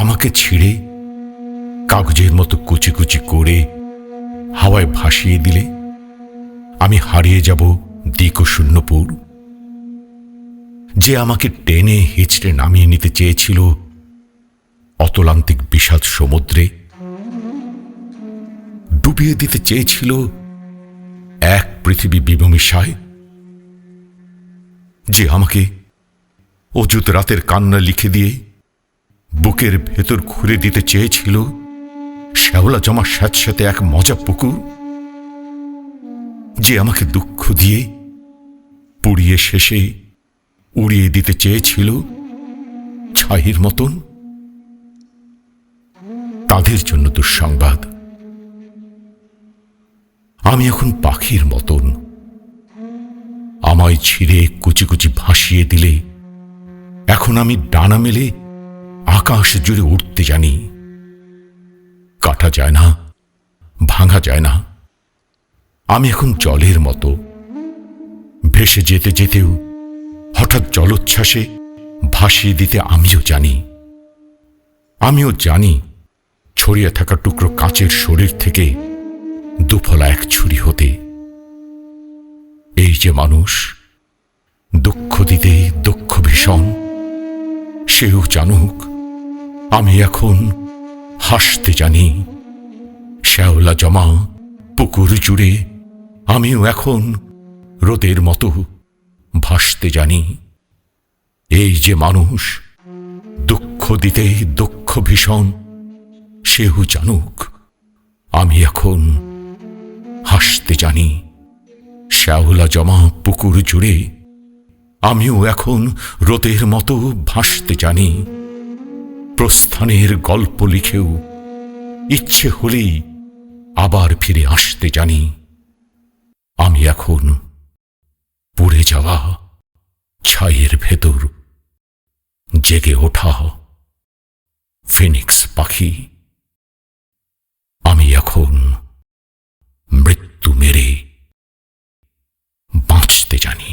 আমাকে ছিঁড়ে, কাগজের মতো কুচি কুচি করে হাওয়ায় ভাসিয়ে দিলে, আমি হারিয়ে যাব দিক শূন্যপুর যে আমাকে টেনে হিচড়ে নামিয়ে নিতে চেয়েছিল অতলান্তিক বিষাদ সমুদ্রে, ডুবিয়ে দিতে চেয়েছিল এক পৃথিবী বিভূমিসায় যে আমাকে অযুত রাতের কান্না লিখে দিয়ে বুকের ভেতর খুলে দিতে চেয়েছিল। শ্যাওলা জমা স্যাঁতস্যাঁতে এক মজা পুকুর, যে আমাকে দুঃখ দিয়ে পুড়িয়ে শেষে উড়িয়ে দিতে চেয়েছিল ছাইয়ের মতন। তাদের জন্য দুঃসংবাদ। আমি এখন পাখির মতন। আমায় ছিঁড়ে কুচি কুচি ভাসিয়ে দিলে। এখন আমি ডানা মেলে আকাশ জুড়ে উঠতে জানি। কাটা যায় না, ভাঙা যায় না। আমি এখন জলের মতো। ভেসে যেতে যেতেও হঠাৎ জলোচ্ছ্বাসে ভাসিয়ে দিতে আমিও জানি। আমিও জানি ছড়িয়ে থাকা টুকরো কাচের শরীর থেকে দুফলা এক ছুরি হতে। এই যে মানুষ, দুঃখ দিতে দুঃখ ভীষণ, সেও জানুক আমি এখন হাসতে জানি। শ্যাওলা জমা, পুকুর জুড়ে আমিও এখন রোদের মতো ভাসতে জানি। এই যে মানুষ, দুঃখ দিতে দুঃখ ভীষণ, সেও জানুক, আমি এখন হাসতে জানি। শ্যাওলা জমা, পুকুর জুড়ে আমিও এখন রোদের মতো ভাসতে জানি। প্রস্থানের গল্প লিখেও ইচ্ছে হলেই আবার ফিরে আসতে জানি। আমি এখন পুড়ে যাওয়া ছাইয়ের ভেতর জেগে ওঠা ফিনিক্স পাখি। আমি এখন মৃত্যু মেরে বাঁচতে জানি।